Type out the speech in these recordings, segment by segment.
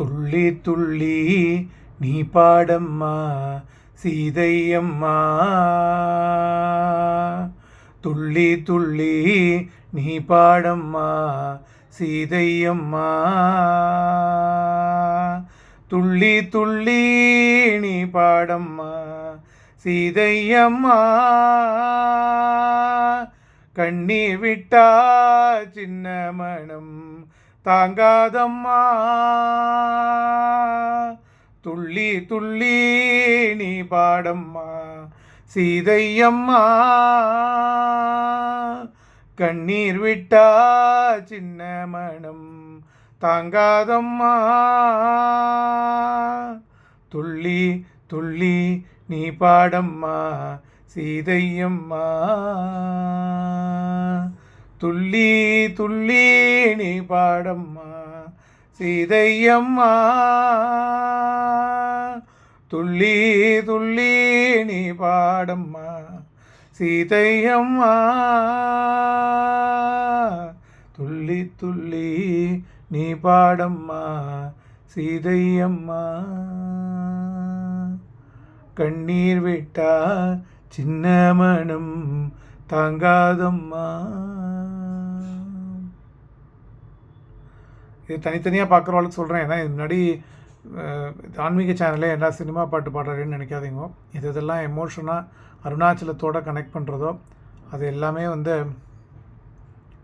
துள்ளி துள்ளி நீ பாடம்மா சீதையம்மா. துள்ளி துள்ளி நீ பாடம்மா சீதையம்மா. துள்ளி துள்ளி நீ பாடம்மா சீதையம்மா. கண்ணீர் விட்டா சின்ன மனம் தாங்காதம்மா. துள்ளி துள்ளி நீ பாடம்மா. சீதையம்மா. கண்ணீர் விட்டா சின்ன மனம். தாங்காதம்மா. துள்ளி துள்ளி நீ பாடம்மா. சீதையம்மா. துள்ளி துள்ளி நீ பாடம்மா சீதையம்மா. துள்ளி துள்ளி நீ பாடம்மா சீதையம்மா. துள்ளி துள்ளி நீ பாடம்மா சீதையம்மா. கண்ணீர் விட்டா சின்ன மனம் தாங்காதம்மா. இது தனித்தனியாக பார்க்குறவளுக்கு சொல்கிறேன் ஏன்னா இது முன்னாடி ஆன்மீக சேனலே எல்லா சினிமா பாட்டு பாடுறேன்னு நினைக்காதீங்க. இது இதெல்லாம் எமோஷனாக அருணாச்சலத்தோட கனெக்ட் பண்ணுறதோ அது எல்லாமே வந்து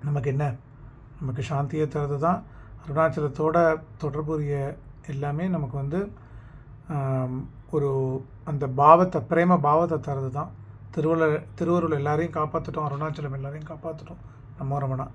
நமக்கு என்ன? நமக்கு சாந்தியை தருது தான். அருணாச்சலத்தோட தொடர்புடைய எல்லாமே நமக்கு வந்து ஒரு அந்த பாவத்தை பிரேம பாவத்தை தருது தான். திருவள்ளுவர் திருவருள் எல்லாரையும் காப்பாற்றட்டும் அருணாச்சலம் எல்லாரையும் காப்பாற்றட்டும் நம்ம ரமணா